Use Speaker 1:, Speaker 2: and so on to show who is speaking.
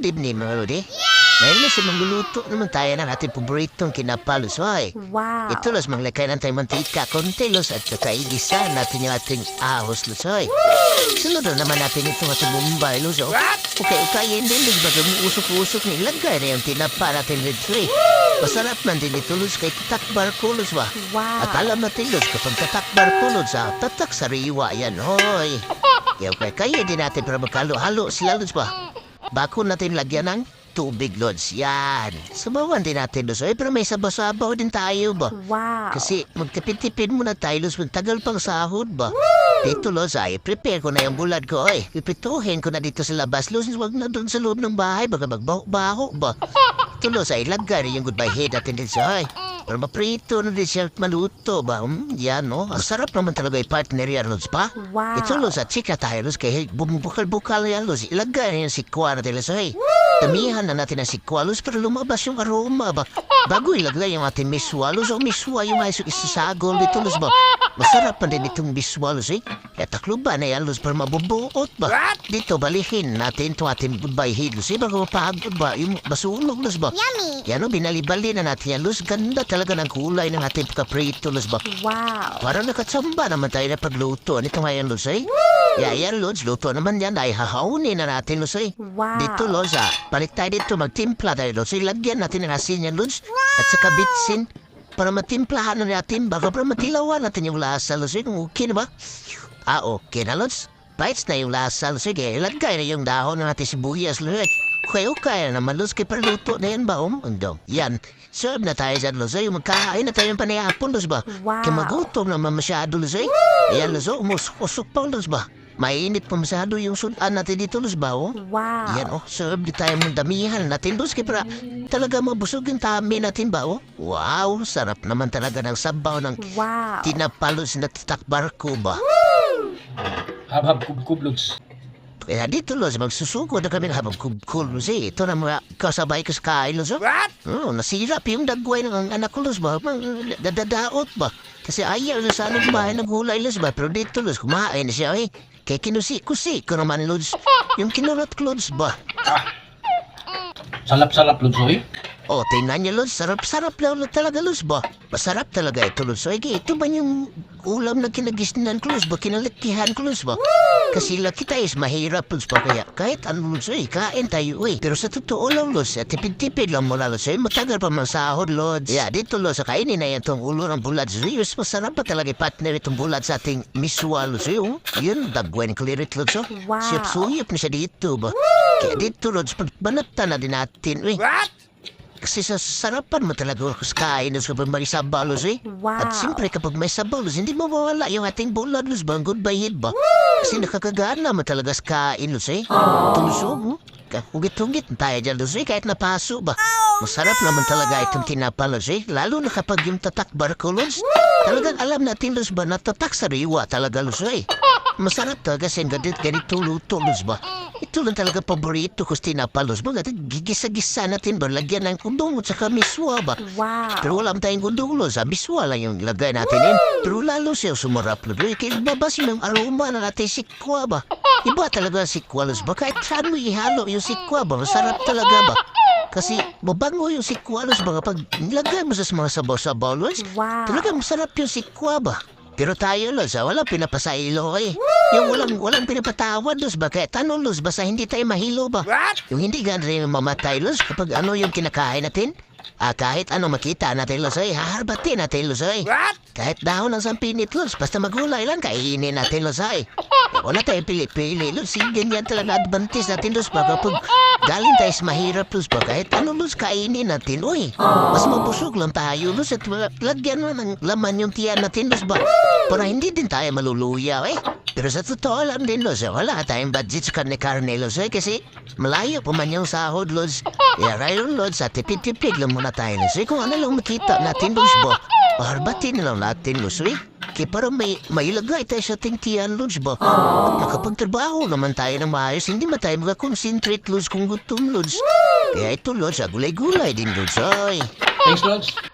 Speaker 1: good evening mga lodi. Ngayon sa magluluto naman tayo ng ating paboritong kinapalos. Hoy,
Speaker 2: Wow.
Speaker 1: ito los manglagay ng tayong mantika, konti los at saka igisa natin yung ating ahos los. Hoy, sunod na naman natin itong ating bumbay los. Oh. Okay, okay, hindi los baga usok-usok ni ilagay na yung tinapa natin red tray. Masarap man din ito los kay tatakbar ko los ba.
Speaker 2: Wow.
Speaker 1: At alam natin los kapag tatakbar ko los sa tatak sariwa yan. Hoy, kaya okay, kaya din natin para magkalo-halo sila los ba. Bako natin lagyan ng tubig, Lods. Yan. Sabawan din natin, Lods. Ay, pero may sabaw-sabaw din tayo ba?
Speaker 2: Wow.
Speaker 1: Kasi magtipid-tipid muna tayo, Lods. Magtagal pang sahod ba? Dito, Lods, ay, prepare ko na yung bulad ko. Ay, pipituhin ko na dito sa labas, Lods. Huwag na doon sa loob ng bahay. Baka magbaho-baho ba? Ito, Lods, ay, lagay yung goodbye head natin dito. Ay, para maprito na siya at maluto ba? Hmm, yan, no? Ang sarap naman talaga yung partner yan, Lods, pa?
Speaker 2: Wow.
Speaker 1: Ito, Lods, at chika tayo, Lods. Kaya bumubukal-bukal yan, Lods. Ilagay rin yung sikwa natin, Lods. Ay, Damihan na natin ang sikwalos para lumabas yung aroma ba? Bago ilagay yung ating miswalos o miswa yung ay isasagol dito, Luz ba? Masarap pa din itong miswalos eh. Kaya takluban na yan, Luz, para mabubuot ba? Dito, balihin natin itong ating goodbye Luz. Eh, bago mapagod ba? Yung basunog, Luz ba?
Speaker 2: Yummy.
Speaker 1: Yan o, binalibali na natin yan, Luz. Ganda talaga ng kulay ng ating kaprito, Luz ba?
Speaker 2: Wow.
Speaker 1: Parang nakatsamba naman tayo na pagluto. Nito ngayon, Luz, eh? Yeah, yan, Luz. Luto naman yan. Ay, hahaunin na natin, Luz, eh.
Speaker 2: Wow.
Speaker 1: Dito, Luz, ah. Palit tayo dito. Magtimpla tayo, Luz. Ilagyan natin ng asin yan, Luz. At saka bitsin. Para matimplahan na natin. Baka para matilawan natin yung lasa, eh. Kung okay na ba? Ah, okay na, Luz. Bites na yung lasa, Luz. Sige, ilagay na yung dahon ng ating sibuyas, Luz. Okay, okay na naman, Luz. Kaya paluto na yan ba, um? Ando. Yan. Serve na tayo dyan, Luz. eh. Yung magkain na tayo ng panayapon, Luz ba?
Speaker 2: Wow.
Speaker 1: Kaya magutom naman masyado, Luz. eh. Ayan, Luz. oh, Umusok pa, Luz ba? Mainit pa masyado yung sudan natin dito, Luz ba, oh?
Speaker 2: Wow.
Speaker 1: Yan oh, serve di tayo mong damihan natin kaya para talaga mabusog yung tami natin ba oh? Wow, sarap naman talaga ng sabaw ng
Speaker 2: Wow.
Speaker 1: tinapalos na tatakbar ko ba?
Speaker 3: Hab-hab kub-kublogs.
Speaker 1: Kaya dito los, magsusuko na kami habang kubkulos eh. Ito na mga kasabay ko sa kain los oh. Oh, nasirap yung dagway ng anak ko los ba? Dadadaot ba? Kasi ayaw na sa anong bahay ng hulay los ba? Pero dito los, kumain na siya eh. Kaya kinusi-kusi ko naman los. Yung kinurot clothes ba?
Speaker 3: Salap-salap lutsoy.
Speaker 1: Oh, tingnan niyo, Luz. Sarap-sarap lang na talaga, Luz ba? Masarap talaga ito, Luz. So, ige, ito ba yung ulam na kinagisnan ko, Luz ba? Kinalakihan ko, Luz ba? Kasi laki tayo is mahirap, Luz ba? Kaya kahit ano, Luz, eh, kain tayo, eh. Pero sa totoo lang, Luz, at tipid-tipid lang mula, Luz, eh. Matagal pa man sahod, Luz. Yeah, dito, Luz, kainin na yan itong ulo ng bulad. Serious, masarap pa talaga partner itong bulad sa ating miswa, Luz, eh. oh. Yun, dagwan clearit, Luz, oh.
Speaker 2: Wow.
Speaker 1: Siyap-suyap na siya dito, ba? Kaya dito, Luz, pagbanatan na din natin, eh. Kasi sa sarapan mo talaga sa kain sa may sabalos eh.
Speaker 2: Wow.
Speaker 1: At siyempre kapag may sabalos, hindi mawawala yung ating bulad los ba? Good by head ba? Kasi nakakagana mo talaga sa kain los eh. Tulusog mo. Hugit-hugit tayo dyan los eh, kahit napaso ba? Masarap naman talaga itong tinapalos eh. Lalo na kapag yung tatak barkulos. Talagang alam natin los ba na tatak sariwa talaga los eh. Masarap talaga sa ganit ganito luto ba? Ito lang talaga paborito ko sa tinapalos ba? Gigisa-gisa natin ba? Lagyan ng kundong at saka miswa ba?
Speaker 2: Wow.
Speaker 1: Pero wala tayong gundulo sa biswa lang yung lagay natin yun. Pero lalo siya sumarap na doon. Kaya babas yung aroma na natin sikwa ba? Iba talaga sikwa ba? Kahit saan mo ihalo yung sikwa ba? Masarap talaga ba? Kasi mabango yung sikwa ba? Kapag nilagay mo sa mga sabaw-sabaw los,
Speaker 2: Wow.
Speaker 1: talaga masarap yung sikwa ba? Pero tayo los, ah, walang pinapasaylo eh. Yung walang, walang pinapatawad los ba? Kaya tanong los, basta hindi tayo mahilo ba? Yung hindi gan rin mamatay los kapag ano yung kinakain natin. Ah, kahit ano makita natin los ay, haharbatin natin los ay. Kahit dahon ng sampinit los, basta magulay lang, kainin natin los ay. Wala tayo pili-pili los, yung ganyan talaga advantage natin los ba kapag galing tayo sa mahirap los ba, kahit ano los kainin natin, uy. Mas mabusog lang tayo los at lagyan mo ng laman yung tiyan natin los ba. Para hindi din tayo maluluya eh. Pero sa totoo lang din eh, wala tayong budget sa karne-karne los eh, kasi malayo pa man yung sahod los. Kaya rayon los, at tipid-tipid lang muna tayo los eh, kung ano lang makita natin los ba. Paharbatin lang natin los eh. Kaya para may mailagay tayo sa ating tiyan los ba. At makapagtrabaho naman tayo ng maayos, hindi man tayo makakonsentrate los kung gutom los. Kaya ito los, ah, gulay-gulay din los ay.
Speaker 3: Thanks, Lods.